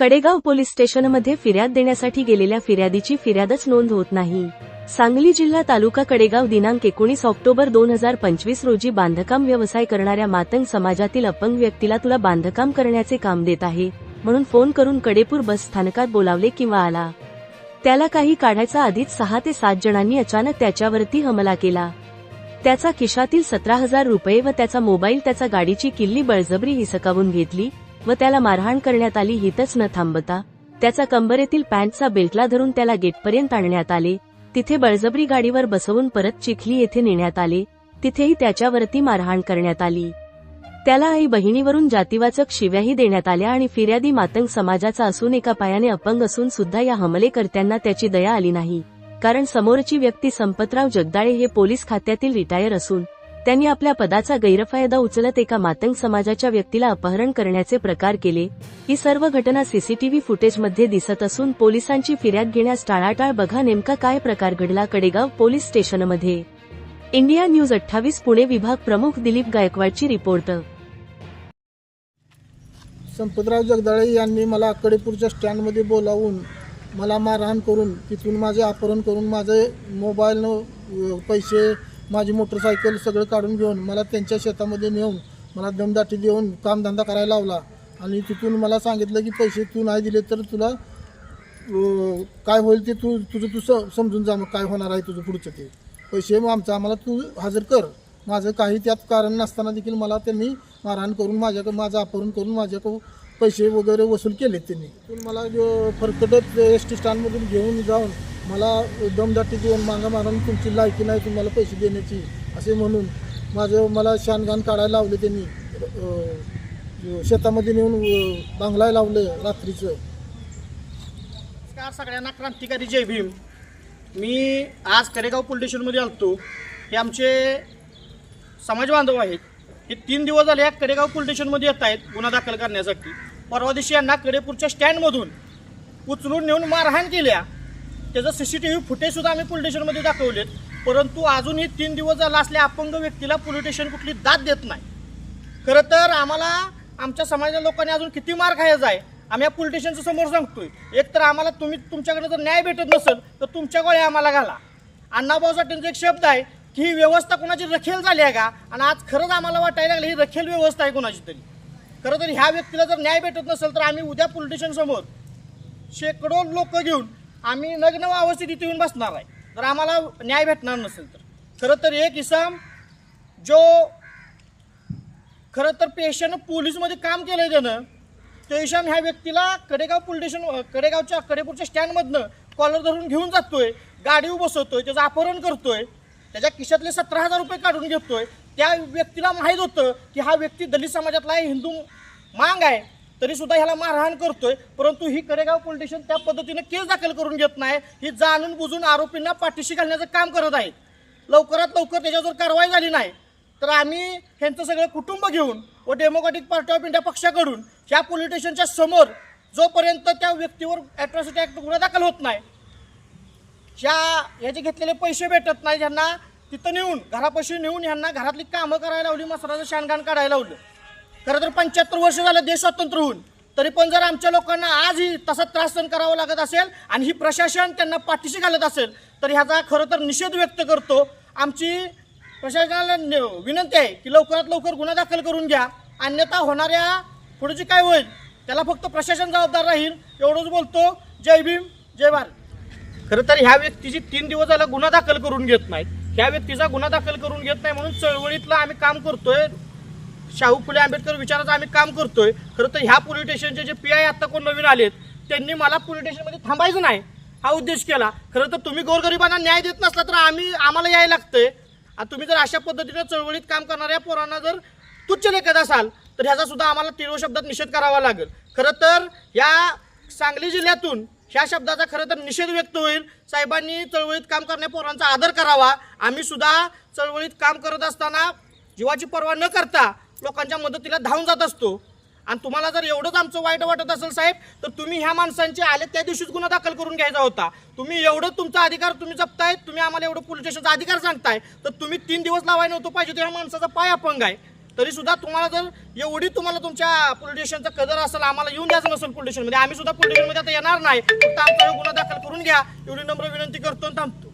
Kadegaon police स्टेशनमध्ये फिर्याद देण्यासाठी गेलेल्या फिर्यादीची फिर्यादच नोंद होत नाही. सांगली जिल्हा तालुका कडेगाव दिनांक एकोणीस ऑक्टोबर दोन हजार पंचवीस रोजी बांधकाम व्यवसाय करणाऱ्या मातंग समाजातील अपंग व्यक्तीला तुला बांधकाम करण्याचे काम देत आहे म्हणून फोन करून कडेपूर बस स्थानकात बोलावले किंवा आला. त्याला काही काढायचा आधीच सहा ते सात जणांनी अचानक त्याच्यावरती हमला केला. त्याचा खिशातील सतरा हजार रुपये व त्याचा मोबाईल त्याचा गाडीची किल्ली बळजबरी हिसकावून घेतली व त्याला मारहाण करण्यात आली हितच न थांबता. त्याचा कंबरेतील पॅन्टचा बेल्टला धरून त्याला गेटपर्यंत आणण्यात आले. तिथे बळजबरी गाडीवर बसवून परत चिखली येथे नेण्यात आले. तिथेही त्याच्यावरती मारहाण करण्यात आली. त्याला आई बहिणीवरून जातीवाचक शिव्याही देण्यात आल्या आणि फिर्यादी मातंग समाजाचा असून एका पायाने अपंग असून सुद्धा या हमलेकर्त्यांना त्याची दया आली नाही. कारण समोरची व्यक्ती संपतराव जगदाळे हे पोलीस खात्यातील रिटायर असून त्यांनी आपल्या पदाचा गैरफायदा उचलत एका मातंग समाजाच्या व्यक्तीला अपहरण करण्याचे प्रकार केले. ही सर्व घटना सीसीटीव्ही फुटेजमध्ये दिसत असून पोलिसांची फिर्याद घेण्यास टाळाटाळ बघा नेमका काय प्रकार घडला कडेगाव पोलीस स्टेशनमध्ये. इंडिया न्यूज अठ्ठावीस पुणे विभाग प्रमुख दिलीप गायकवाडची रिपोर्ट. संपतराव जगदाळे यांनी मला कडेपूरच्या स्टँडमध्ये बोलावून मला मारहाण करून तिथून माझे अपहरण करून माझे मोबाईल पैसे माझी मोटरसायकल सगळं काढून घेऊन मला त्यांच्या शेतामध्ये नेऊन मला दमदाटी देऊन कामधंदा करायला लावला. आणि तिथून मला सांगितलं की पैसे तू नाही दिले तर तुला काय होईल ते तू तुझं तू स- समजून जा मग काय होणार आहे तुझं पुढचं ते. पैसे मग आमचं आम्हाला तू हजर कर. माझं काही त्यात कारण नसताना देखील मला त्यांनी मारहाण करून माझ्याकडं माझं अपहरण करून माझ्याकडं पैसे वगैरे वसूल केले त्यांनी. मला फरकटत एस टी स्टँडमधून घेऊन जाऊन मला दमदाटी देऊन मागा मारून तुमची लायकी नाही तुम्हाला पैसे देण्याची असे म्हणून माझं मला शानगान काढायला लावले त्यांनी. शेतामध्ये नेऊन बांगलाय लावलं रात्रीचं. नमस्कार सगळ्यांना क्रांतिकारी जय भीम. मी आज करेगाव पोलीस स्टेशनमध्ये आलतो. हे आमचे समाज बांधव आहेत. हे तीन दिवस झाले या कडेगाव पोलीस स्टेशनमध्ये येत आहेत गुन्हा दाखल करण्यासाठी. परवा दिवशी यांना कडेपूरच्या स्टँडमधून उचलून नेऊन मारहाण केल्या. त्याचं सी सी टी व्ही फुटेजसुद्धा आम्ही पोलीस स्टेशनमध्ये दाखवलेत. परंतु अजूनही तीन दिवस झाला असल्या अपंग व्यक्तीला पोलीस स्टेशन कुठली दाद देत नाही. खरं तर आम्हाला आमच्या समाजाच्या लोकांनी अजून किती मार खायचा आहे आम्ही या पोलीस स्टेशनच्या समोर सांगतोय. एक तर आम्हाला तुम्ही तुमच्याकडे जर न्याय भेटत नसेल तर तुमच्या गोळ्या आम्हाला घाला. अण्णाभाऊ साठेंचा एक शब्द आहे की ही व्यवस्था कुणाची रखेल झाली आहे का? आणि आज खरंच आम्हाला वाटायला लागलं ही रखेल व्यवस्था आहे कोणाची तरी. खरं तर ह्या व्यक्तीला जर न्याय भेटत नसेल तर आम्ही उद्या पोलीस स्टेशनसमोर शेकडो लोक घेऊन आम्ही नग्न अवस्थेत इथे येऊन बसणार आहे. जर आम्हाला न्याय भेटणार नसेल तर. खरं तर एक इसाम जो खरं तर पेशानं पोलीसमध्ये काम केलं आहे त्यानं तो इशाम ह्या व्यक्तीला कडेगाव पोलीस स्टेशन कडेगावच्या कडेपूरच्या स्टँडमधनं कॉलर धरून घेऊन जातोय गाडी बसवतोय त्याचं अपहरण करतोय त्याच्या खिशातले सतरा हजार रुपये काढून घेतोय. त्या व्यक्तीला माहीत होतं की हा व्यक्ती दलित समाजातला हिंदू मांग आहे. तरी सुद्धा ह्याला मारहाण करतोय. परंतु ही कडेगाव पोलीस स्टेशन त्या पद्धतीने केस दाखल करून घेत नाही. ही जाणून बुजून आरोपींना पाठीशी घालण्याचं काम करत आहे लवकरात लवकर त्याच्यावर जर कारवाई झाली नाही तर आम्ही ह्यांचं सगळं कुटुंब घेऊन व डेमोक्रॅटिक पार्टी ऑफ इंडिया पक्षाकडून ह्या पोलीस स्टेशनच्या समोर जोपर्यंत त्या व्यक्तीवर ॲट्रॉसिटी ॲक्ट गुन्हा दाखल होत नाही ज्या ह्याचे घेतलेले पैसे भेटत नाही ज्यांना तिथं नेऊन घरापाशी नेऊन ह्यांना घरातली कामं करायला लावली मसराचं शाणगाण काढायला लावलं. खरं तर पंच्याहत्तर वर्ष झालं देश स्वतंत्र होऊन. तरी पण जर आमच्या लोकांना आजही तसा त्रास सहन करावा लागत असेल आणि ही प्रशासन त्यांना पाठीशी घालत असेल तर ह्याचा खरं तर निषेध व्यक्त करतो. आमची प्रशासनाला न- विनंती आहे की लवकरात लवकर गुन्हा दाखल करून घ्या. अन्यथा होणाऱ्या पुढे काय होईल त्याला फक्त प्रशासन जबाबदार राहील एवढंच बोलतो. जय भीम जय भारत. खरं तर ह्या व्यक्तीची तीन दिवस झाला गुन्हा दाखल करून घेत नाहीत ह्या व्यक्तीचा गुन्हा दाखल करून घेत नाही म्हणून चळवळीतला आम्ही काम करतोय. शाहू फुले आंबेडकर विचाराचं आम्ही काम करतोय. खरं तर ह्या पोलीस स्टेशनचे जे पी आय आत्ता कोण नवीन आलेत त्यांनी मला पोलीस स्टेशनमध्ये थांबायचं नाही. हा उद्देश केला. खरं तर तुम्ही गोरगरिबांना न्याय देत नसला तर आम्ही आम्हाला यायला लागतंय. आणि तुम्ही जर अशा पद्धतीनं चळवळीत काम करणाऱ्या पोरांना जर तुच्छ लेखत असाल तर ह्याचा सुद्धा आम्हाला तीव्र शब्दात निषेध करावा लागेल. खरं तर या सांगली जिल्ह्यातून ह्या शब्दाचा खरं तर निषेध व्यक्त होईल. साहेबांनी चळवळीत काम करण्या पोरांचा आदर करावा. आम्ही सुद्धा चळवळीत काम करत असताना जीवाची पर्वा न करता लोकांच्या मदतीला धावून जात असतो. आणि तुम्हाला जर एवढंच आमचं वाईट वाटत असेल साहेब तर तुम्ही ह्या माणसांचे आले त्या दिवशीच गुन्हा दाखल करून घ्यायचा होता. तुम्ही एवढं तुमचा अधिकार तुम्ही जपताय तुम्ही आम्हाला एवढं पोलीस स्टेशनचा अधिकार सांगताय तर तुम्ही तीन दिवस लावायला नव्हतं पाहिजे तर ह्या माणसाचा पाय अपंग आहे. तरी सुद्धा तुम्हाला जर एवढी तुम्हाला तुमच्या पोलीस स्टेशनचा कदर असेल आम्हाला येऊन द्यायचं नसेल पोलीस स्टेशनमध्ये आम्ही सुद्धा पोलीस स्टेशनमध्ये आता येणार नाही. फक्त आमचा गुन्हा दाखल करून घ्या. एवढी नम्र विनंती करतो आणि थांबतो.